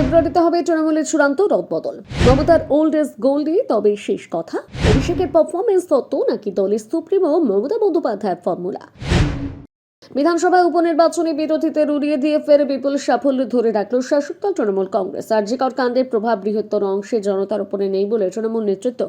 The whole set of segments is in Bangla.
ফেব্রুয়ারিতে হবে তৃণমূলের চূড়ান্ত রদবদল। মমতার ওল্ড এজ গোল্ডই তবে শেষ কথা। অভিষেকের পারফরমেন্স তত্ত্ব নাকি দলের সুপ্রিমো মমতা বন্দ্যোপাধ্যায়ের ফর্মুলা বিধানসভা উপনির্বাচনে বিরোধীদের উড়িয়ে দিয়ে ফের বিপুল সাফল্য ধরে রাখল শাসক দল তৃণমূল কংগ্রেস। আরজিকর কাণ্ডের প্রভাব বৃহত্তর অংশে জনতার উপরে নেই বলে তৃণমূল নেতৃত্ব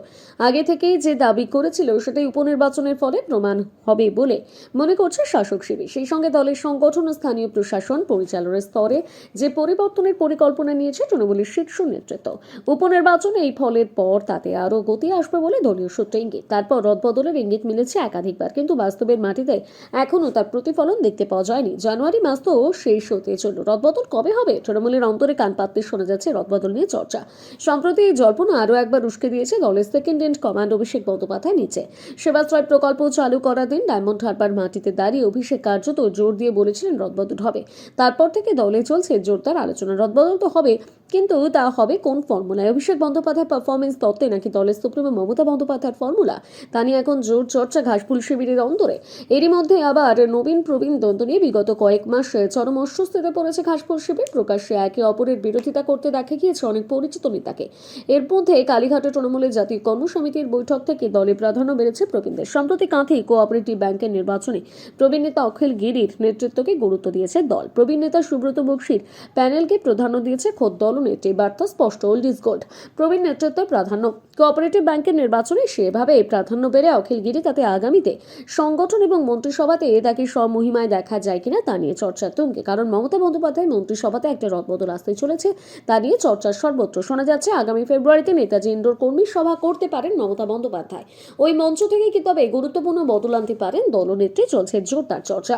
আগে থেকেই যে দাবি করেছিল, সেটাই উপনির্বাচনের ফলে প্রমাণ হবে বলে মনে করছে শাসক শিবির। সেই সঙ্গে দলের সংগঠন ও স্থানীয় প্রশাসন পরিচালনের স্তরে যে পরিবর্তনের পরিকল্পনা নিয়েছে তৃণমূলের শীর্ষ নেতৃত্ব, উপনির্বাচনে এই ফলের পর তাতে আরও গতি আসবে বলে দলীয় সূত্রে ইঙ্গিত। তারপর রদবদলের ইঙ্গিত মিলেছে একাধিকবার, কিন্তু বাস্তবের মাটিতে এখনও তার প্রতিফলন দেখতে পাওয়া যায়নি। জানুয়ারি মাস তো শেষ হতে চলল। রদবদল কবে হবে? তৃণমূলের অন্তরে কান পাততে শোনা যাচ্ছে রদবদল নিয়ে চর্চা। সম্প্রতি এই জল্পনা আরও একবার উস্কে দিয়েছে দলের second in command Abhishek Bandyopadhyay নিচে। সেবাশ্রয় প্রকল্প চালু করার দিন ডায়মন্ড হারবার মাটিতে দাঁড়িয়ে অভিষেক কার্যত জোর দিয়ে বলেছিলেন রদবদল হবে। তারপর থেকে দলে চলছে জোরদার আলোচনা। রদবদল তো হবে কিন্তু তা হবে কোন ফর্মুলায় অভিষেক বন্দ্যোপাধ্যায় পারফরমেন্স তত্ত্বে নাকি দলের সুপ্রিমো মমতা বন্দ্যোপাধ্যায়ের ফর্মুলা তা নিয়ে এখন জোর চর্চা ঘাসফুল শিবিরের অন্তরে এরই মধ্যে আবার নবীন প্রবীণ দ্বন্দ্ব নিয়ে বিগত কয়েক মাসে চরম অস্বস্তিতে পড়েছে ঘাসফুল শিবির। প্রকাশ্যে একে অপরের বিরোধিতা করতে দেখা গিয়েছে অনেক পরিচিত নেতাকে। এর মধ্যে কালীঘাটে তৃণমূলের জাতীয় কর্মসমিতির বৈঠক থেকে দলে প্রাধান্য বেড়েছে প্রবীণদের। সম্প্রতি কাঁথি কোঅপারেটিভ ব্যাংকের নির্বাচনে প্রবীণ নেতা অখিল গিরির নেতৃত্বকে গুরুত্ব দিয়েছে দল। প্রবীণ নেতা সুব্রত বক্সির প্যানেলকে প্রাধান্য দিয়েছে খোদ দলনেত্রী বার্তা স্পষ্ট ওল্ড গোল্ড। প্রবীণ নেতৃত্বের প্রাধান্য। কোঅপারেটিভ ব্যাংকের নির্বাচনে সেভাবে প্রাধান্য বেড়ে অখিল গিরি তাতে আগামীতে সংগঠন এবং মন্ত্রিসভাতে তাকে স্বমহিমায় দেখা যায় কিনা তা নিয়ে চর্চা তুঙ্গে। কারণ মমতা বন্দ্যোপাধ্যায় মন্ত্রিসভাতে একটা রদবদল আসতে চলেছে, তা নিয়ে চর্চা সর্বত্র শোনা যাচ্ছে। আগামী ফেব্রুয়ারিতে নেতাজি ইন্ডোর কর্মী সভা করতে পারেন মমতা বন্দ্যোপাধ্যায়। ওই মঞ্চ থেকে কি তবে গুরুত্বপূর্ণ বদল আনতে পারেন দলনেত্রী চলছে জোরদার চর্চা।